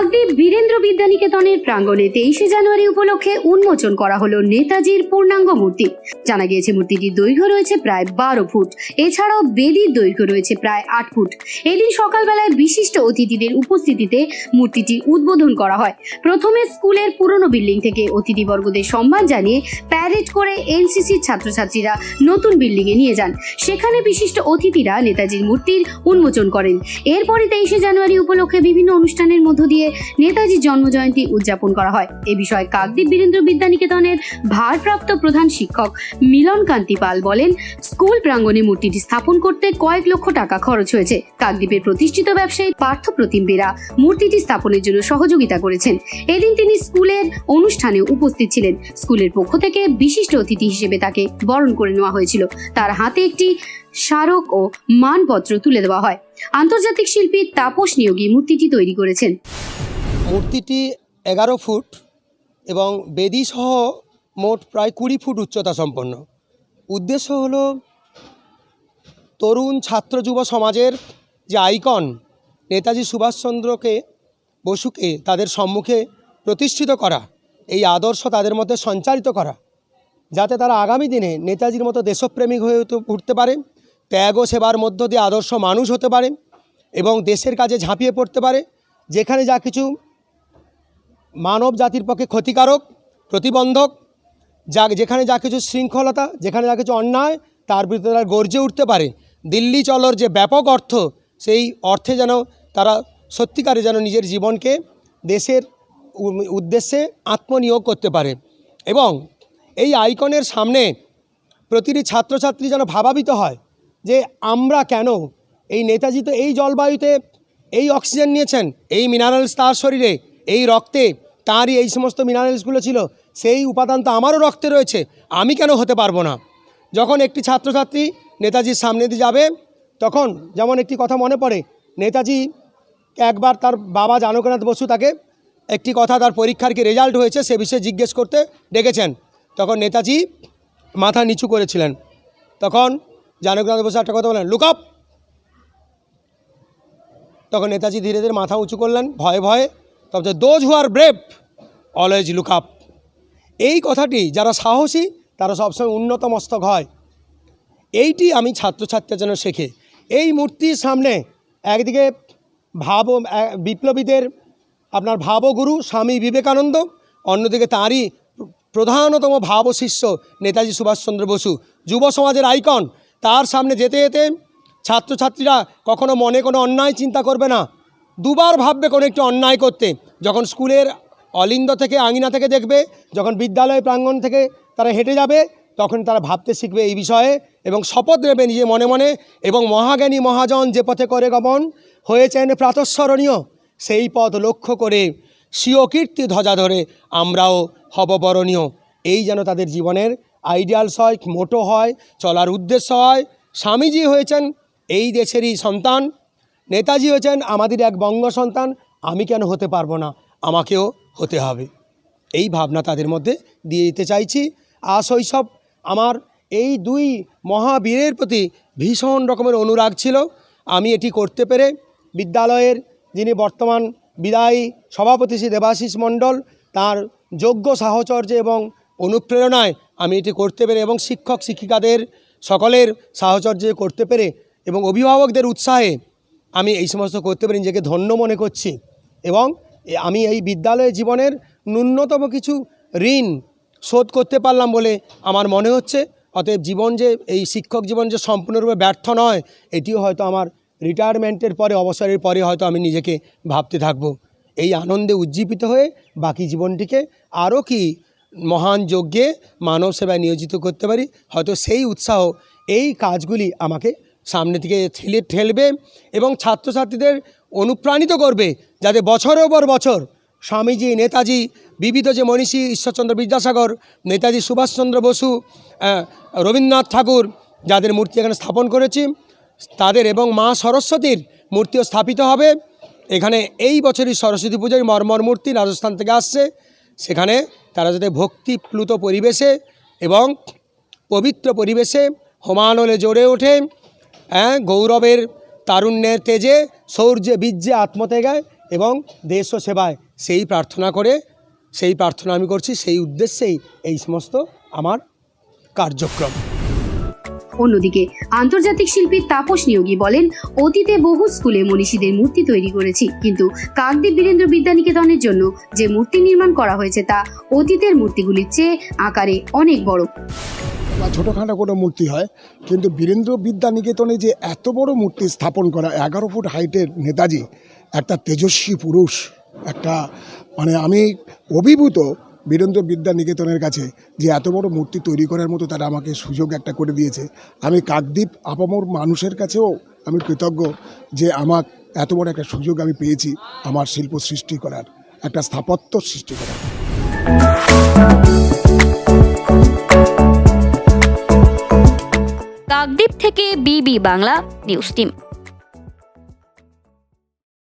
কাকদ্বীপ বীরেন্দ্র বিদ্যানিকেতনের প্রাঙ্গণে তেইশে জানুয়ারি উপলক্ষে উন্মোচন করা হলো নেতাজির পূর্ণাঙ্গ মূর্তি। জানা গিয়েছে, মূর্তিটির দৈর্ঘ্য রয়েছে প্রায় বারো ফুট। এছাড়াও বেদির দৈর্ঘ্য রয়েছে প্রায় আট ফুট। এদিন সকালবেলায় বিশিষ্ট অতিথিদের উপস্থিতিতে মূর্তিটি উদ্বোধন করা হয়। প্রথমে স্কুলের পুরনো বিল্ডিং থেকে অতিথিবর্গদের সম্মান জানিয়ে প্যারেড করে এনসিসির ছাত্রছাত্রীরা নতুন বিল্ডিংয়ে নিয়ে যান। সেখানে বিশিষ্ট অতিথিরা নেতাজির মূর্তির উন্মোচন করেন। এরপরে তেইশে জানুয়ারি উপলক্ষে বিভিন্ন অনুষ্ঠানের মধ্য দিয়ে নেতাজির জন্মজয়ন্তী উদযাপন করা হয়। এ বিষয়ে কাকদ্বীপ বীরেন্দ্র বিদ্যানিকেতনের ভারপ্রাপ্ত প্রধান শিক্ষক মিলন কান্তি পাল বলেন, স্কুল প্রাঙ্গণে মূর্তিটি স্থাপন করতে কয়েক লক্ষ টাকা খরচ হয়েছে। কাকদ্বীপের প্রতিষ্ঠিত ব্যবসায়ী পার্থ প্রতিম বেরা মূর্তিটি স্থাপনের জন্য সহযোগিতা করেছেন। এদিন তিনি স্কুলের অনুষ্ঠানে উপস্থিত ছিলেন। স্কুলের পক্ষ থেকে বিশিষ্ট অতিথি হিসেবে তাকে বরণ করে নেওয়া হয়েছিল। তার হাতে একটি স্মারক ও মানপত্র তুলে দেওয়া হয়। আন্তর্জাতিক শিল্পী তাপস নিয়োগী মূর্তিটি তৈরি করেছেন। মূর্তিটি এগারো ফুট এবং বেদি সহ মোট প্রায় কুড়ি ফুট উচ্চতা সম্পন্ন। উদ্দেশ্য হল তরুণ ছাত্র যুব সমাজের যে আইকন, নেতাজি সুভাষচন্দ্রকে বসুকে তাদের সম্মুখে প্রতিষ্ঠিত করা, এই আদর্শ তাদের মধ্যে সঞ্চারিত করা, যাতে তারা আগামী দিনে নেতাজির মতো দেশপ্রেমিক হয়ে উঠতে- পারে। ত্যাগ ও সেবার মধ্য দিয়ে আদর্শ মানুষ হতে পারে এবং দেশের কাজে ঝাঁপিয়ে পড়তে পারে। যেখানে যা কিছু মানব জাতির পক্ষে ক্ষতিকারক, প্রতিবন্ধক, যা যেখানে যা কিছু শৃঙ্খলতা, যেখানে যা কিছু অন্যায়, তার বিরুদ্ধে তারা গর্জে উঠতে পারে। দিল্লি চলর যে ব্যাপক অর্থ, সেই অর্থে যেন তারা সত্যিকারে যেন নিজের জীবনকে দেশের উদ্দেশ্যে আত্মনিয়োগ করতে পারে এবং এই আইকনের সামনে প্রতিটি ছাত্রছাত্রী যেন ভাবাবিত হয়। যে আমরা কেন? এই নেতাজি তো এই জলবায়ুতে এই অক্সিজেন নিয়েছেন, এই মিনারেলস তার শরীরে, এই রক্তে, তারই এই সমস্ত মিনারেলসগুলো ছিল, সেই উপাদান তো আমারও রক্তে রয়েছে, আমি কেন হতে পারব না? যখন একটি ছাত্রছাত্রী নেতাজির সামনে দিয়ে যাবে, তখন যেমন একটি কথা মনে পড়ে, নেতাজি একবার তার বাবা জানকনাথ বসু তাকে একটি কথা তার পরীক্ষার কি রেজাল্ট হয়েছে সে বিষয়ে জিজ্ঞেস করতে ডেকেছেন। তখন নেতাজি মাথা নিচু করেছিলেন। তখন জানকনাথ বসু একটা কথা বলেন লুকআপ তখন নেতাজি ধীরে ধীরে মাথা উঁচু করলেন, ভয়ে ভয়ে, তবে those who are brave always look up এই কথাটি যারা সাহসী, তারা সবসময় উন্নত মস্তক হয়। এইটি আমি ছাত্রছাত্রীর যেন শেখে। এই মূর্তির সামনে একদিকে ভাব বিপ্লবীদের আপনার ভাবগুরু স্বামী বিবেকানন্দ, অন্যদিকে তাঁরই প্রধানতম ভাব শিষ্য নেতাজি সুভাষচন্দ্র বসু। যুব সমাজের আইকন তার সামনে যেতে যেতে ছাত্রছাত্রীরা কখনো মনে কোনো অন্যায় চিন্তা করবে না। দুবার ভাববে কোনো একটু অন্যায় করতে। যখন স্কুলের অলিন্দ থেকে আঙিনা থেকে দেখবে, যখন বিদ্যালয় প্রাঙ্গণ থেকে তারা হেঁটে যাবে, তখন তারা ভাবতে শিখবে এই বিষয়ে এবং শপথ নেবে নিজে মনে মনে এবং মহাজ্ঞানী মহাজন যে পথে করে গমন হয়েছেন প্রাতঃস্মরণীয়, সেই পথ লক্ষ্য করে স্বীয় কীর্তি ধ্বজা ধরে আমরাও হব বরণীয় এই যেন তাদের জীবনের আইডিয়ালস হয়, মোটো হয়, চলার উদ্দেশ্য হয়। স্বামীজি হয়েছেন এই দেশেরই সন্তান। নেতাজি হয়েছেন আমাদের এক বঙ্গ সন্তান। আমি কেন হতে পারব না? আমাকেও হতে হবে। এই ভাবনা তাদের মধ্যে দিয়ে দিতে চাইছি। আর শৈশব আমার এই দুই মহাবীরের প্রতি ভীষণ রকমের অনুরাগ ছিল। আমি এটি করতে পেরে বিদ্যালয়ের যিনি বর্তমান বিদায়ী সভাপতি শ্রী দেবাশিস মণ্ডল, তার যোগ্য সাহচর্য এবং অনুপ্রেরণায় আমি এটি করতে পেরে এবং শিক্ষক, শিক্ষিকাদের সকলের সাহচর্যে করতে পেরে এবং অভিভাবকদের উৎসাহে আমি এই সমস্ত করতে পেরে নিজেকে ধন্য মনে করছি এবং আমি এই বিদ্যালয় জীবনের ন্যূনতম কিছু ঋণ শোধ করতে পারলাম বলে আমার মনে হচ্ছে। অতএব জীবন যে, এই শিক্ষক জীবন যে সম্পূর্ণরূপে ব্যর্থ নয়, এটিও হয়তো আমার রিটায়ারমেন্টের পরে, অবসরের পরে হয়তো আমি নিজেকে ভাবতে থাকব। এই আনন্দে উজ্জীবিত হয়ে বাকি জীবনটিকে আরও কি মহান যজ্ঞে মানব সেবায় নিয়োজিত করতে পারি। হয়তো সেই উৎসাহ এই কাজগুলি আমাকে সামনে থেকে ঠেলে ঠেলবে এবং ছাত্রছাত্রীদের অনুপ্রাণিত করবে যাতে বছরের পর বছর স্বামীজি, নেতাজি, বিবিধ যে মনীষী ঈশ্বরচন্দ্র বিদ্যাসাগর, নেতাজি সুভাষচন্দ্র বসু রবীন্দ্রনাথ ঠাকুর যাদের মূর্তি এখানে স্থাপন করেছি, তাদের এবং মা সরস্বতীর মূর্তিও স্থাপিত হবে। এখানে এই বছরই সরস্বতী পুজোর মর্মর মূর্তি রাজস্থান থেকে আসছে। সেখানে তারা যাতে ভক্তিপ্লুত পরিবেশে এবং পবিত্র পরিবেশে হোমানলে জড়ে ওঠে হ্যাঁ গৌরবের তারুণ্যের তেজে শৌর্যে বীর্যে আত্মত্যাগায় এবং দেশ সেবায় সেই প্রার্থনা করে, সেই প্রার্থনা আমি করছি, সেই উদ্দেশ্যেই এই সমস্ত আমার কার্যক্রম। অন্যদিকে আন্তর্জাতিক শিল্পী তাপস নিয়োগী বলেন, অতীতে বহু স্কুলে মনীষীদের মূর্তি তৈরি করেছি, কিন্তু কাকদ্বীপ বীরেন্দ্র বিদ্যানিকেতনের জন্য যে মূর্তি নির্মাণ করা হয়েছে তা অতীতের মূর্তিগুলির চেয়ে আকারে অনেক বড়। বা ছোটোখাটো কোনো মূর্তি হয়, কিন্তু বীরেন্দ্র বিদ্যা নিকেতনে যে এত বড় মূর্তি স্থাপন করা, এগারো ফুট হাইটের নেতাজি, একটা তেজস্বী পুরুষ, একটা মানে আমি অভিভূত বীরেন্দ্র বিদ্যা নিকেতনের কাছে যে এত বড় মূর্তি তৈরি করার মতো তারা আমাকে সুযোগ একটা করে দিয়েছে। আমি কাকদ্বীপ আপামর মানুষের কাছেও আমি কৃতজ্ঞ যে আমার এত বড় একটা সুযোগ আমি পেয়েছি আমার শিল্প সৃষ্টি করার, একটা স্থাপত্য সৃষ্টি করার। কাকদ্বীপ থেকে বিবি বাংলা, নিউজ টিম।